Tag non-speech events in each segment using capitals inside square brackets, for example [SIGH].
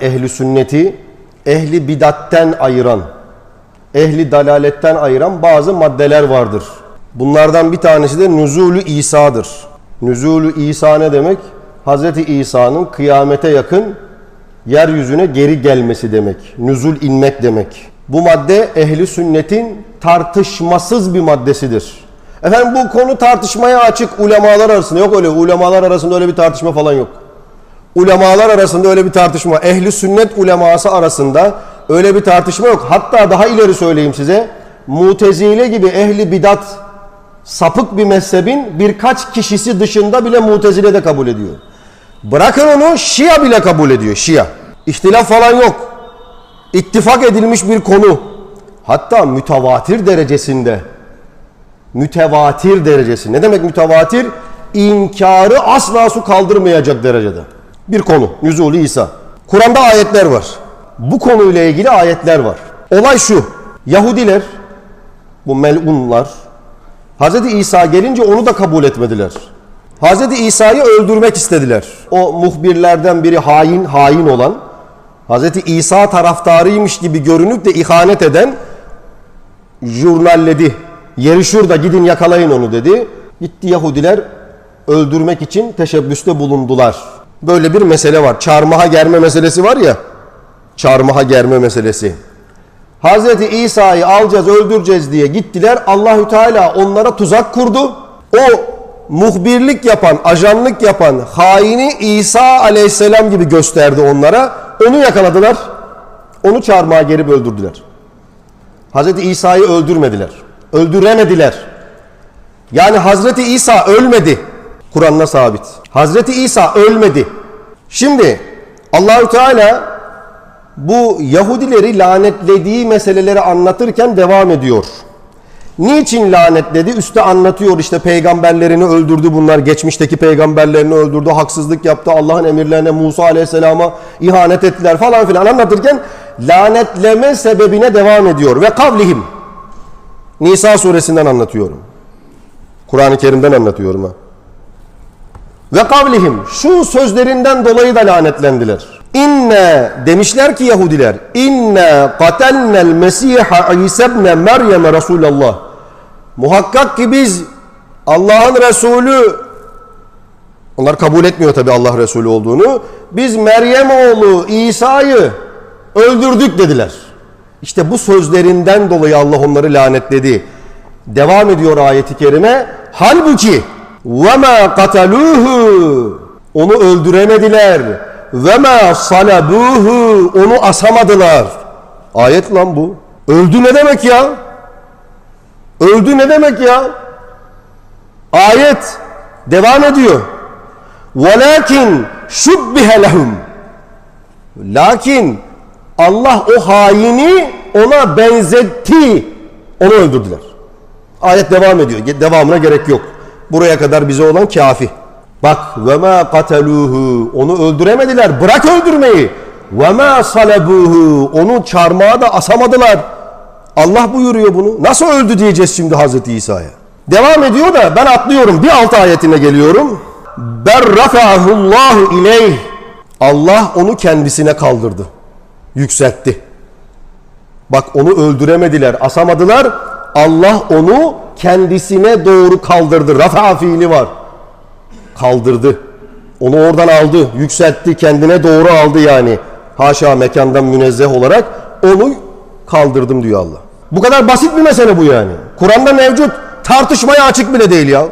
ehli sünneti ehli bidatten ayıran, ehli dalaletten ayıran bazı maddeler vardır. Bunlardan bir tanesi de nüzulü İsa'dır. Nüzulü İsa ne demek? Hz. İsa'nın kıyamete yakın yeryüzüne geri gelmesi demek. Nüzul inmek demek. Bu madde ehli sünnetin tartışmasız bir maddesidir. Efendim bu konu tartışmaya açık ulemalar arasında yok öyle ulemalar arasında öyle bir tartışma falan yok. Ulemalar arasında öyle bir tartışma, ehli sünnet uleması arasında öyle bir tartışma yok. Hatta daha ileri söyleyeyim size. Mutezile gibi ehli bidat sapık bir mezhebin birkaç kişisi dışında bile mutezile de kabul ediyor. Bırakın onu Şia bile kabul ediyor. Şia. İhtilaf falan yok. İttifak edilmiş bir konu. Hatta mütevatir derecesinde. Mütevatir derecesi. Ne demek mütevatir? İnkarı asla su kaldırmayacak derecede. Bir konu. Nüzulü İsa. Kur'an'da ayetler var. Bu konuyla ilgili ayetler var. Olay şu. Yahudiler, bu melunlar, Hz. İsa gelince onu da kabul etmediler. Hz. İsa'yı öldürmek istediler. O muhbirlerden biri hain, hain olan, Hz. İsa taraftarıymış gibi görünüp de ihanet eden jurnalledi. Yeri şurada gidin yakalayın onu dedi. Gitti Yahudiler öldürmek için teşebbüste bulundular. Böyle bir mesele var. Çarmıha germe meselesi var ya. Çarmıha germe meselesi. Hz. İsa'yı alacağız, öldüreceğiz diye gittiler. Allahü Teala onlara tuzak kurdu. O muhbirlik yapan, ajanlık yapan haini İsa aleyhisselam gibi gösterdi onlara. Onu yakaladılar. Onu çarmıha gerip öldürdüler. Hz. İsa'yı öldürmediler. Öldüremediler. Yani Hazreti İsa ölmedi. Kur'an'da sabit. Hazreti İsa ölmedi. Şimdi Allahü Teala bu Yahudileri lanetlediği meseleleri anlatırken devam ediyor. Niçin lanetledi? Üste anlatıyor işte peygamberlerini öldürdü bunlar. Geçmişteki peygamberlerini öldürdü. Haksızlık yaptı. Allah'ın emirlerine Musa aleyhisselama ihanet ettiler falan filan anlatırken lanetleme sebebine devam ediyor. Ve kavlihim. Nisa suresinden anlatıyorum. Kur'an-ı Kerim'den anlatıyorum ha. Ve kavlihim şu sözlerinden dolayı da lanetlendiler. İnne demişler ki Yahudiler inne katelnel mesiha İsa ibn Meryem Resulallah. Muhakkak ki biz Allah'ın Resulü onlar kabul etmiyor tabi Allah Resulü olduğunu. Biz Meryem oğlu İsa'yı öldürdük dediler. İşte bu sözlerinden dolayı Allah onları lanetledi. Devam ediyor ayeti kerime. Halbuki وَمَا قَتَلُوهُ Onu öldüremediler. وَمَا صَلَبُوهُ Onu asamadılar. Ayet lan bu. Öldü ne demek ya? Öldü ne demek ya? Ayet devam ediyor. وَلَكِنْ شُبِّهَ لَهُمْ Lakin Allah o haini ona benzetti. Onu öldürdüler. Ayet devam ediyor. Devamına gerek yok. Buraya kadar bize olan kafi. Bak ve ma kataluhu onu öldüremediler. Bırak öldürmeyi. Ve ma salabuhu onu çarmıha da asamadılar. Allah buyuruyor bunu. Nasıl öldü diyeceğiz şimdi Hazreti İsa'ya. Devam ediyor da ben atlıyorum. Bir alt ayetine geliyorum. Berrafa'ahullahu ileyh. Allah onu kendisine kaldırdı. Yükseltti. Bak onu öldüremediler, asamadılar. Allah onu kendisine doğru kaldırdı. Rafa fiili var. Kaldırdı. Onu oradan aldı, yükseltti, kendine doğru aldı yani. Haşa mekandan münezzeh olarak onu kaldırdım diyor Allah. Bu kadar basit bir mesele bu yani. Kur'an'da mevcut. Tartışmaya açık bile değil ya.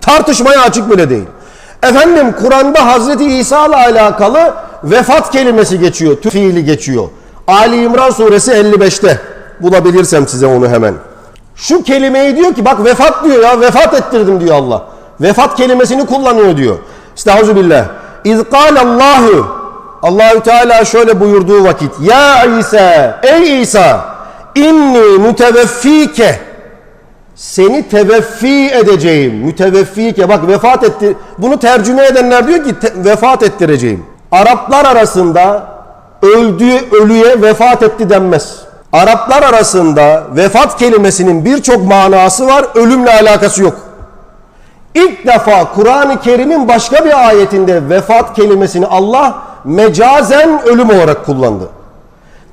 Tartışmaya açık bile değil. Efendim Kur'an'da Hazreti İsa ile alakalı vefat kelimesi geçiyor. Fiili geçiyor. Ali İmran suresi 55'te. Bulabilirsem size onu hemen. Şu kelimeyi diyor ki bak vefat diyor ya vefat ettirdim diyor Allah. Vefat kelimesini kullanıyor diyor. Estağfirullah. İz Allahu Allahü Teala şöyle buyurduğu vakit Ya İsa ey İsa inni müteveffike seni teveffi edeceğim. Müteveffike bak vefat etti. Bunu tercüme edenler diyor ki vefat ettireceğim. Araplar arasında öldüğü ölüye vefat etti denmez. Araplar arasında vefat kelimesinin birçok manası var, ölümle alakası yok. İlk defa Kur'an-ı Kerim'in başka bir ayetinde vefat kelimesini Allah mecazen ölüm olarak kullandı.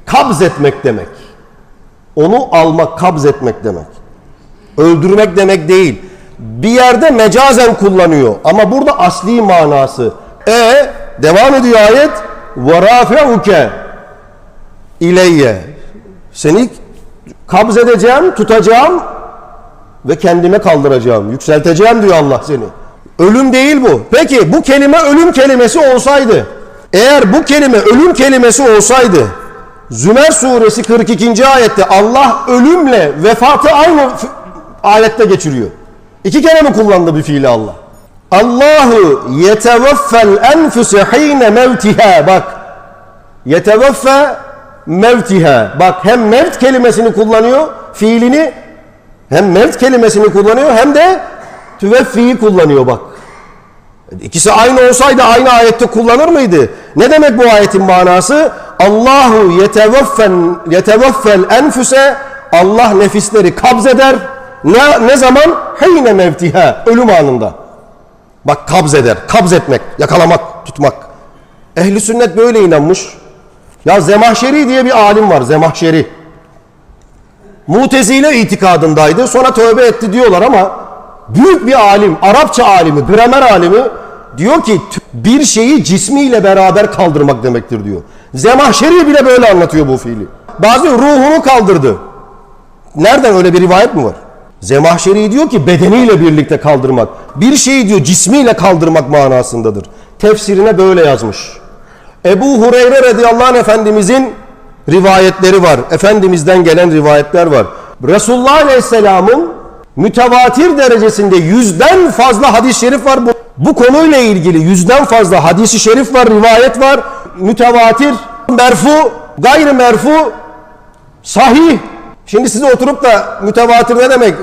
Kabz etmek demek. Onu almak, kabz etmek demek. Öldürmek demek değil. Bir yerde mecazen kullanıyor ama burada asli manası. E devam ediyor ayet. وَرَافِعُكَ ileyye. seni kabz edeceğim, tutacağım ve kendime kaldıracağım. Yükselteceğim diyor Allah seni. Ölüm değil bu. Peki bu kelime ölüm kelimesi olsaydı, eğer bu kelime ölüm kelimesi olsaydı, Zümer suresi 42. ayette Allah ölümle vefatı aynı ayette geçiriyor. İki kere mi kullandı bir fiili Allah? Allahu yeteveffel enfuse hine mevtiha. Bak yeteveffe mevtiha. Bak hem mevt kelimesini kullanıyor, fiilini hem mevt kelimesini kullanıyor hem de tüveffiyi kullanıyor bak. İkisi aynı olsaydı aynı ayette kullanır mıydı? Ne demek bu ayetin manası? Allahu yeteveffen yeteveffel enfüse Allah nefisleri kabz eder. Ne, ne zaman? Heyne mevtiha. Ölüm anında. Bak kabz eder. Kabz etmek, yakalamak, tutmak. Ehli sünnet böyle inanmış. Ya Zemahşeri diye bir alim var. Zemahşeri. Mutezile itikadındaydı. Sonra tövbe etti diyorlar ama büyük bir alim, Arapça alimi, gramer alimi diyor ki bir şeyi cismiyle beraber kaldırmak demektir diyor. Zemahşeri bile böyle anlatıyor bu fiili. Bazı ruhunu kaldırdı. Nereden öyle bir rivayet mi var? Zemahşeri diyor ki bedeniyle birlikte kaldırmak. Bir şeyi diyor cismiyle kaldırmak manasındadır. Tefsirine böyle yazmış. Ebu Hureyre radıyallahu anh efendimizin rivayetleri var. Efendimizden gelen rivayetler var. Resulullah aleyhisselamın mütevatir derecesinde yüzden fazla hadis-i şerif var. Bu, bu konuyla ilgili yüzden fazla hadisi şerif var, rivayet var. Mütevatir, merfu, gayri merfu, sahih. Şimdi size oturup da mütevatir ne demek,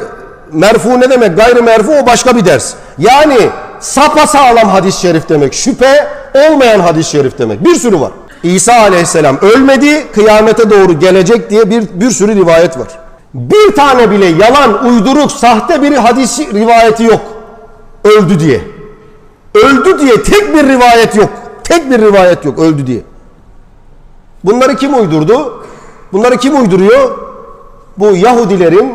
merfu ne demek, gayri merfu o başka bir ders. Yani sapasağlam hadis-i şerif demek, şüphe olmayan hadis-i şerif demek. Bir sürü var. İsa aleyhisselam ölmedi, kıyamete doğru gelecek diye bir, bir sürü rivayet var. Bir tane bile yalan, uyduruk, sahte bir hadis rivayeti yok. Öldü diye. Öldü diye tek bir rivayet yok. Tek bir rivayet yok öldü diye. Bunları kim uydurdu? Bunları kim uyduruyor? Bu Yahudilerin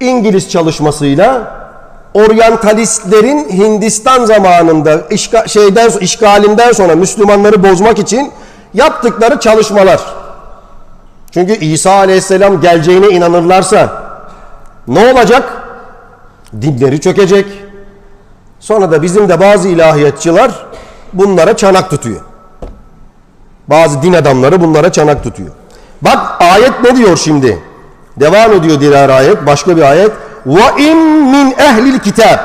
İngiliz çalışmasıyla oryantalistlerin Hindistan zamanında işga, şeyden işgalinden sonra Müslümanları bozmak için yaptıkları çalışmalar. Çünkü İsa Aleyhisselam geleceğine inanırlarsa ne olacak? Dinleri çökecek. Sonra da bizim de bazı ilahiyatçılar bunlara çanak tutuyor. Bazı din adamları bunlara çanak tutuyor. Bak ayet ne diyor şimdi? Devam ediyor diğer ayet. Başka bir ayet. Ve in min ehlil kitab.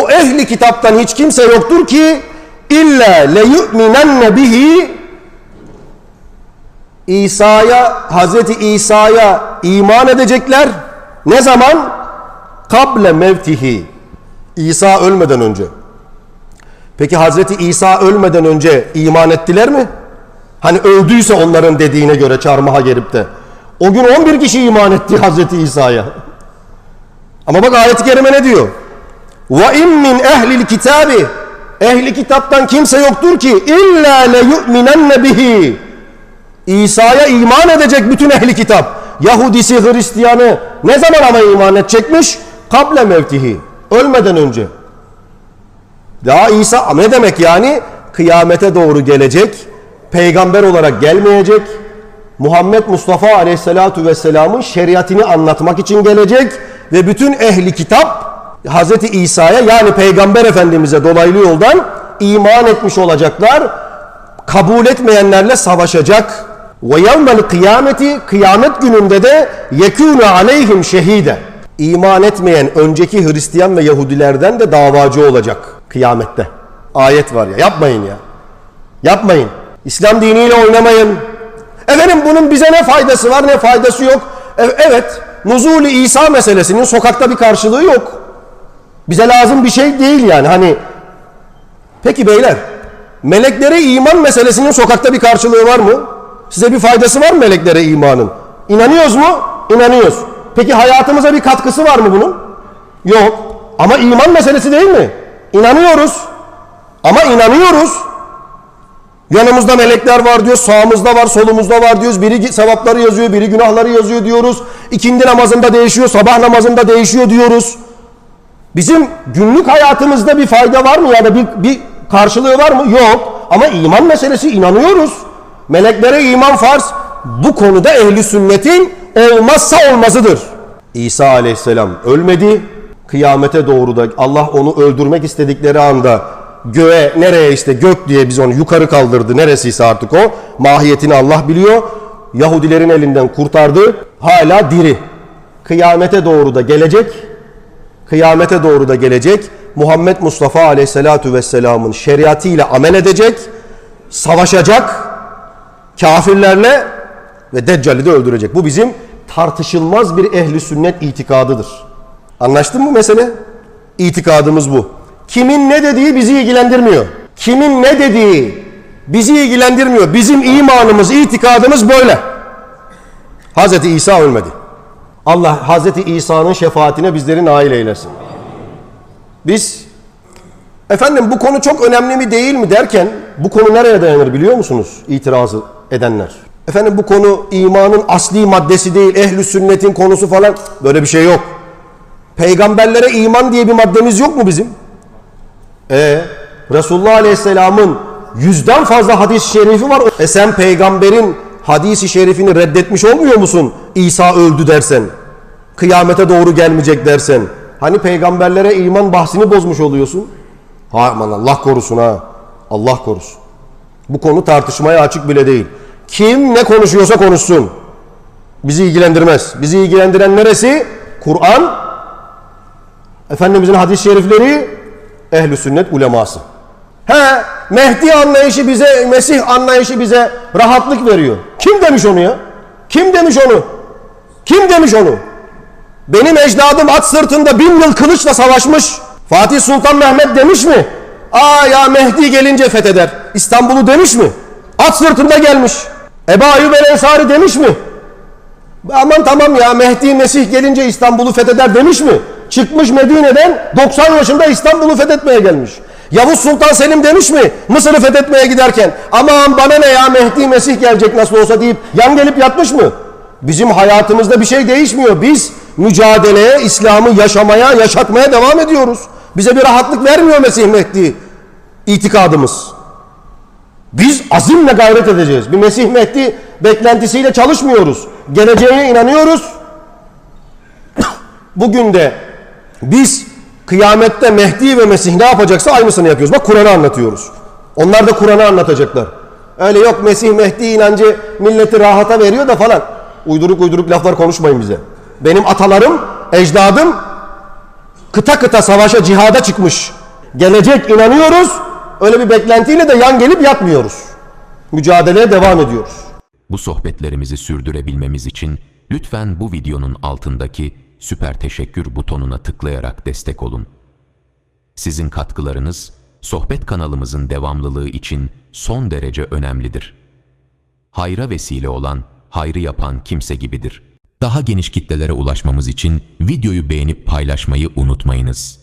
O ehli kitaptan hiç kimse yoktur ki illa le yu'minenne bihi İsa'ya, Hazreti İsa'ya iman edecekler. Ne zaman? Kable mevtihi. İsa ölmeden önce. Peki Hazreti İsa ölmeden önce iman ettiler mi? Hani öldüyse onların dediğine göre çarmıha gerip de. O gün 11 kişi iman etti Hazreti İsa'ya. Ama bak ayet-i kerime ne diyor? Ve in min ehlil kitabi ehli kitaptan kimse yoktur ki illa le yu'minenne bihi. İsa'ya iman edecek bütün ehli kitap. Yahudisi, Hristiyanı ne zaman ama iman edecekmiş? Kable mevtihi. Ölmeden önce. Daha İsa ne demek yani? Kıyamete doğru gelecek. Peygamber olarak gelmeyecek. Muhammed Mustafa Aleyhisselatu Vesselam'ın şeriatini anlatmak için gelecek ve bütün ehli kitap Hazreti İsa'ya yani Peygamber Efendimiz'e dolaylı yoldan iman etmiş olacaklar. Kabul etmeyenlerle savaşacak. Ve yevmel kıyameti kıyamet gününde de yekûne aleyhim şehide. İman etmeyen önceki Hristiyan ve Yahudilerden de davacı olacak kıyamette. Ayet var ya yapmayın ya. Yapmayın. İslam diniyle oynamayın. Efendim bunun bize ne faydası var ne faydası yok. E- evet nuzulü İsa meselesinin sokakta bir karşılığı yok. Bize lazım bir şey değil yani hani. Peki beyler meleklere iman meselesinin sokakta bir karşılığı var mı? Size bir faydası var mı meleklere imanın? İnanıyoruz mu? İnanıyoruz. Peki hayatımıza bir katkısı var mı bunun? Yok. Ama iman meselesi değil mi? İnanıyoruz. Ama inanıyoruz. Yanımızda melekler var diyoruz, sağımızda var, solumuzda var diyoruz. Biri sevapları yazıyor, biri günahları yazıyor diyoruz. İkindi namazında değişiyor, sabah namazında değişiyor diyoruz. Bizim günlük hayatımızda bir fayda var mı ya da bir, bir karşılığı var mı? Yok. Ama iman meselesi inanıyoruz. Meleklere iman farz. Bu konuda ehli sünnetin olmazsa olmazıdır. İsa aleyhisselam ölmedi. Kıyamete doğru da Allah onu öldürmek istedikleri anda göğe nereye işte gök diye biz onu yukarı kaldırdı. Neresiyse artık o. Mahiyetini Allah biliyor. Yahudilerin elinden kurtardı. Hala diri. Kıyamete doğru da gelecek kıyamete doğru da gelecek. Muhammed Mustafa Aleyhisselatu Vesselam'ın şeriatıyla amel edecek, savaşacak kafirlerle ve Deccal'i de öldürecek. Bu bizim tartışılmaz bir ehli sünnet itikadıdır. Anlaştın mı mesele? İtikadımız bu. Kimin ne dediği bizi ilgilendirmiyor. Kimin ne dediği bizi ilgilendirmiyor. Bizim imanımız, itikadımız böyle. Hazreti İsa ölmedi. Allah Hazreti İsa'nın şefaatine bizleri nail eylesin. Biz efendim bu konu çok önemli mi değil mi derken bu konu nereye dayanır biliyor musunuz? İtirazı edenler. Efendim bu konu imanın asli maddesi değil, ehli sünnetin konusu falan böyle bir şey yok. Peygamberlere iman diye bir maddemiz yok mu bizim? E Resulullah Aleyhisselam'ın yüzden fazla hadis-i şerifi var. E sen peygamberin hadisi şerifini reddetmiş olmuyor musun? İsa öldü dersen. Kıyamete doğru gelmeyecek dersen. Hani peygamberlere iman bahsini bozmuş oluyorsun. Ha aman Allah korusun ha. Allah korusun. Bu konu tartışmaya açık bile değil. Kim ne konuşuyorsa konuşsun. Bizi ilgilendirmez. Bizi ilgilendiren neresi? Kur'an, Efendimizin hadis-i şerifleri, ehl sünnet uleması. He, Mehdi anlayışı bize, Mesih anlayışı bize rahatlık veriyor. Kim demiş onu ya? Kim demiş onu? Kim demiş onu? Benim ecdadım at sırtında bin yıl kılıçla savaşmış. Fatih Sultan Mehmet demiş mi? Aa ya Mehdi gelince fetheder. İstanbul'u demiş mi? At sırtında gelmiş. Ebu Ayyub el Ensari demiş mi? Aman tamam ya Mehdi Mesih gelince İstanbul'u fetheder demiş mi? Çıkmış Medine'den 90 yaşında İstanbul'u fethetmeye gelmiş. Yavuz Sultan Selim demiş mi Mısır'ı fethetmeye giderken aman bana ne ya Mehdi Mesih gelecek nasıl olsa deyip yan gelip yatmış mı? Bizim hayatımızda bir şey değişmiyor. Biz mücadeleye, İslam'ı yaşamaya, yaşatmaya devam ediyoruz. Bize bir rahatlık vermiyor Mesih Mehdi itikadımız. Biz azimle gayret edeceğiz. Bir Mesih Mehdi beklentisiyle çalışmıyoruz. Geleceğine inanıyoruz. [COUGHS] Bugün de biz kıyamette Mehdi ve Mesih ne yapacaksa aynısını yapıyoruz. Bak Kur'an'ı anlatıyoruz. Onlar da Kur'an'ı anlatacaklar. Öyle yok Mesih Mehdi inancı milleti rahata veriyor da falan. Uyduruk uyduruk laflar konuşmayın bize. Benim atalarım, ecdadım kıta kıta savaşa, cihada çıkmış. Gelecek inanıyoruz. Öyle bir beklentiyle de yan gelip yatmıyoruz. Mücadeleye devam ediyoruz. Bu sohbetlerimizi sürdürebilmemiz için lütfen bu videonun altındaki süper teşekkür butonuna tıklayarak destek olun. Sizin katkılarınız sohbet kanalımızın devamlılığı için son derece önemlidir. Hayra vesile olan, hayrı yapan kimse gibidir. Daha geniş kitlelere ulaşmamız için videoyu beğenip paylaşmayı unutmayınız.